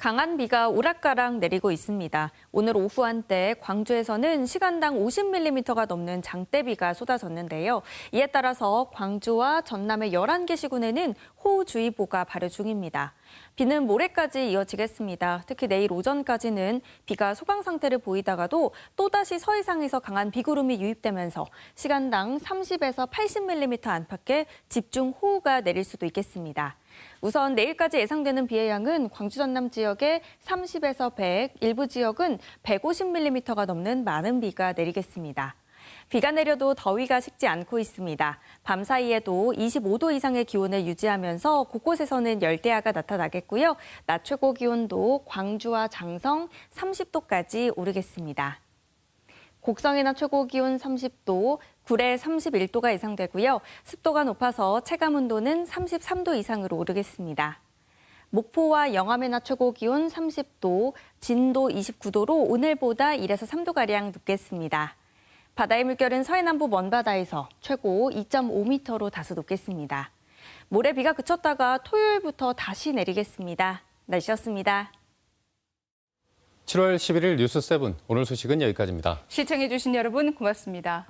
강한 비가 오락가락 내리고 있습니다. 오늘 오후 한때 광주에서는 시간당 50mm가 넘는 장대비가 쏟아졌는데요. 이에 따라서 광주와 전남의 11개 시군에는 호우주의보가 발효 중입니다. 비는 모레까지 이어지겠습니다. 특히 내일 오전까지는 비가 소강 상태를 보이다가도 또다시 서해상에서 강한 비구름이 유입되면서 시간당 30에서 80mm 안팎의 집중 호우가 내릴 수도 있겠습니다. 우선 내일까지 예상되는 비의 양은 광주 전남 지역에 30에서 100, 일부 지역은 150mm가 넘는 많은 비가 내리겠습니다. 비가 내려도 더위가 식지 않고 있습니다. 밤 사이에도 25도 이상의 기온을 유지하면서 곳곳에서는 열대야가 나타나겠고요. 낮 최고 기온도 광주와 장성 30도까지 오르겠습니다. 곡성의 낮 최고 기온 30도, 구례 31도가 예상되고요. 습도가 높아서 체감 온도는 33도 이상으로 오르겠습니다. 목포와 영암의 낮 최고 기온 30도, 진도 29도로 오늘보다 1에서 3도가량 높겠습니다. 바다의 물결은 서해남부 먼바다에서 최고 2.5m로 다소 높겠습니다. 모레 비가 그쳤다가 토요일부터 다시 내리겠습니다. 날씨였습니다. 7월 11일 뉴스 7 오늘 소식은 여기까지입니다. 시청해주신 여러분 고맙습니다.